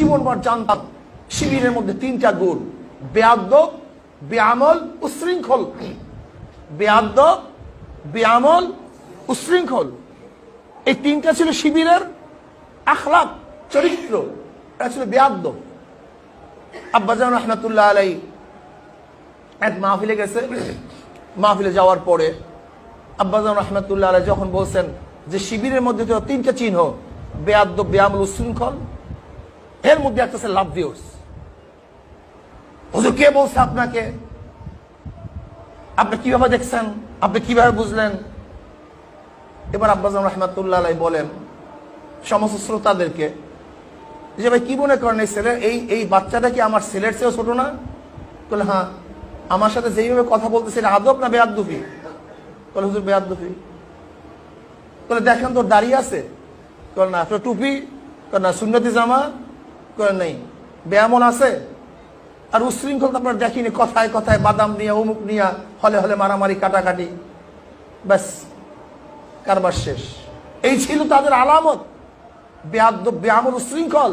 জীবনভর জানতাম শিবিরের মধ্যে তিনটা গুণ। বেয়াদ্দ, বেআমল, উশৃঙ্খল। বেয়াদ্দ, বেআমল, উশৃঙ্খল। এই তিনটা ছিল শিবিরের আখলাক চরিত্র। এটা ছিল বেয়াদ্দ। আব্বাজান রহমতুল্লাহ আলাই এক মাহফিলে গেছে। মাহফিলে যাওয়ার পরে আব্বাজান রহমতুল্লাহ আলাই যখন বলছেন যে শিবিরের মধ্যে তিনটা চিহ্ন, বেয়াদ্দ বেয়ামল উশৃঙ্খল। এর মধ্যে একটা লাভ ভিউস হুজুর, কে বলছে আপনাকে? আপনি কীভাবে দেখছেন? আপনি কীভাবে বুঝলেন? এবার আব্বাজান রহমাতুল্লাহ বলেন সমস্ত শ্রোতাদেরকে যে, ভাই, কি মনে করেন এই ছেলে এই এই বাচ্চাটা কি আমার ছেলের চেয়েও ছোট না? বলে হ্যাঁ আমার সাথে যেইভাবে কথা বলতেছে আদব না বেয়াদুফি বলে, হুজুর বেয়াদুফি বলে, দেখেন তোর দাঁড়িয়ে আছে? বলে, না টুপি। না, সুন্নতি জামা। করে নেই। ব্যায়ামন আছে। আর উশৃঙ্খল তো আপনার দেখিনি, কথায় কথায় বাদাম নিয়ে, অমুক নিয়ে, হলে হলে মারামারি, কাটাকাটি। ব্যাস, কারবার শেষ। এই ছিল তাদের আলামত। ব্যায়াম উশৃঙ্খল।